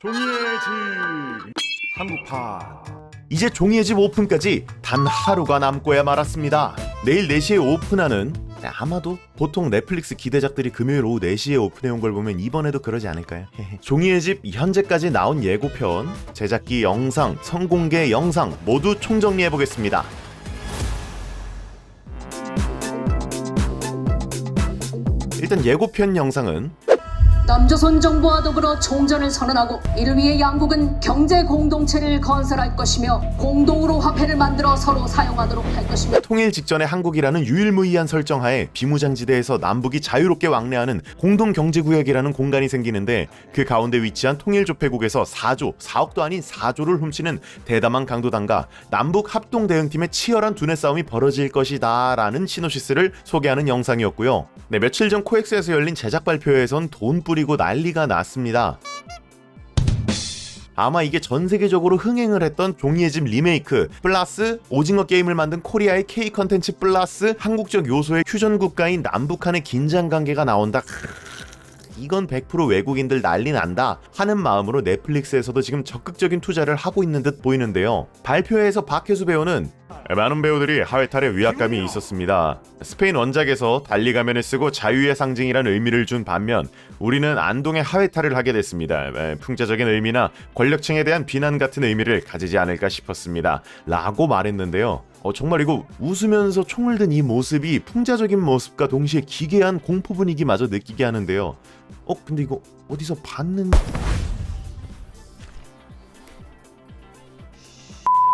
종이의 집 한국판 이제 종이의 집 오픈까지 단 하루가 남고야 말았습니다. 내일 4시에 오픈하는 네, 아마도 보통 넷플릭스 기대작들이 금요일 오후 4시에 오픈해온 걸 보면 이번에도 그러지 않을까요? 종이의 집 현재까지 나온 예고편, 제작기 영상, 선공개 영상 모두 총정리해보겠습니다. 일단 예고편 영상은 남조선 정부와 더불어 총전을 선언하고 이를 위해 양국은 경제 공동체를 건설할 것이며 공동으로 화폐를 만들어 서로 사용하도록 할 것이며 통일 직전의 한국이라는 유일무이한 설정하에 비무장지대에서 남북이 자유롭게 왕래하는 공동 경제구역이라는 공간이 생기는데 그 가운데 위치한 통일조폐국에서 4조, 4억도 아닌 4조를 훔치는 대담한 강도단과 남북 합동 대응팀의 치열한 두뇌 싸움이 벌어질 것이다 라는 시노시스를 소개하는 영상이었고요. 네, 며칠 전 코엑스에서 열린 제작 발표회에선 돈 뿌리고 난리가 났습니다. 아마 이게 전 세계적으로 흥행을 했던 종이의 집 리메이크 플러스 오징어 게임을 만든 코리아의 K 컨텐츠 플러스 한국적 요소의 휴전 국가인 남북한의 긴장 관계가 나온다. 이건 100% 외국인들 난리 난다 하는 마음으로 넷플릭스에서도 지금 적극적인 투자를 하고 있는 듯 보이는데요. 발표회에서 박혜수 배우는 많은 배우들이 하회탈에 위압감이 있었습니다. 스페인 원작에서 달리 가면을 쓰고 자유의 상징이라는 의미를 준 반면 우리는 안동의 하회탈을 하게 됐습니다. 에, 풍자적인 의미나 권력층에 대한 비난 같은 의미를 가지지 않을까 싶었습니다. 라고 말했는데요. 어, 정말 이거 웃으면서 총을 든 이 모습이 풍자적인 모습과 동시에 기괴한 공포 분위기마저 느끼게 하는데요. 어, 근데 이거 어디서 봤는...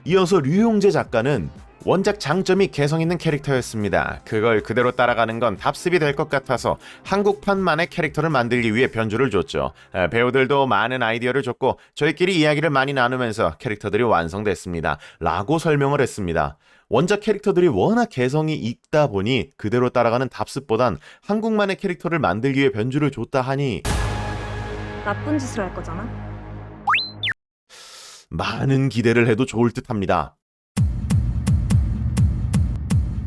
이어서 류용재 작가는 원작 장점이 개성 있는 캐릭터였습니다. 그걸 그대로 따라가는 건 답습이 될 것 같아서 한국판만의 캐릭터를 만들기 위해 변주를 줬죠. 에, 배우들도 많은 아이디어를 줬고 저희끼리 이야기를 많이 나누면서 캐릭터들이 완성됐습니다. 라고 설명을 했습니다. 원작 캐릭터들이 워낙 개성이 있다 보니 그대로 따라가는 답습보단 한국만의 캐릭터를 만들기 위해 변주를 줬다 하니 나쁜 짓을 할 거잖아. 많은 기대를 해도 좋을 듯합니다.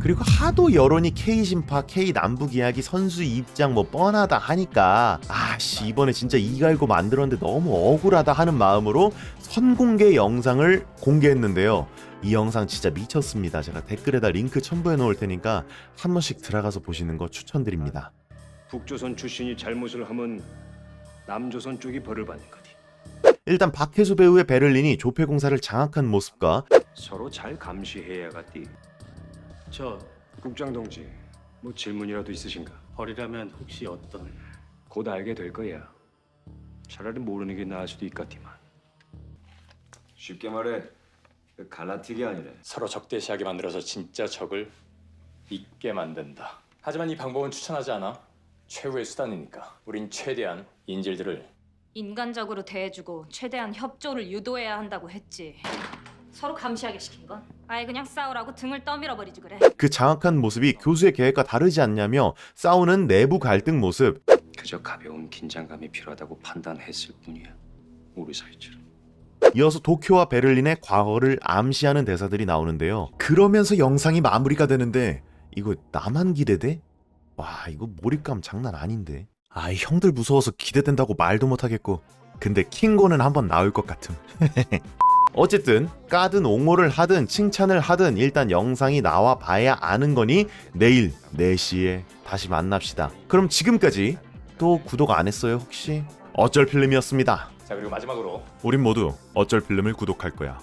그리고 하도 여론이 K 심파, K 남북 이야기 선수 입장 뭐 뻔하다 하니까 아씨 이번에 진짜 이 갈고 만들었는데 너무 억울하다 하는 마음으로 선공개 영상을 공개했는데요. 이 영상 진짜 미쳤습니다. 제가 댓글에다 링크 첨부해 놓을 테니까 한 번씩 들어가서 보시는 거 추천드립니다. 북조선 출신이 잘못을 하면 남조선 쪽이 벌을 받는 거지. 일단 박혜수 배우의 베를린이 조폐공사를 장악한 모습과 서로 잘 감시해야 겠디. 저 국장 동지, 뭐 질문이라도 있으신가? 벌이라면 혹시 어떤 곧 알게 될 거야. 차라리 모르는 게 나을 수도 있겠지만. 쉽게 말해 그 갈라틱이 아니래 서로 적대시하게 만들어서 진짜 적을 잊게 만든다. 하지만 이 방법은 추천하지 않아. 최후의 수단이니까. 우린 최대한 인질들을 인간적으로 대해주고 최대한 협조를 유도해야 한다고 했지. 서로 감시하게 시킨 건 아예 그냥 싸우라고 등을 떠밀어 버리지 그래. 그 장악한 모습이 교수의 계획과 다르지 않냐며 싸우는 내부 갈등 모습 그저 가벼운 긴장감이 필요하다고 판단했을 뿐이야. 우리 사이처럼. 이어서 도쿄와 베를린의 과거를 암시하는 대사들이 나오는데요. 그러면서 영상이 마무리가 되는데 이거 나만 기대돼? 와 이거 몰입감 장난 아닌데. 아 형들 무서워서 기대된다고 말도 못하겠고. 근데 킹고는 한번 나올 것 같음. 어쨌든 까든 옹호를 하든 칭찬을 하든 일단 영상이 나와 봐야 아는 거니 내일 4시에 다시 만납시다. 그럼 지금까지 또 구독 안 했어요 혹시? 어쩔 필름이었습니다. 자 그리고 마지막으로 우린 모두 어쩔 필름을 구독할 거야.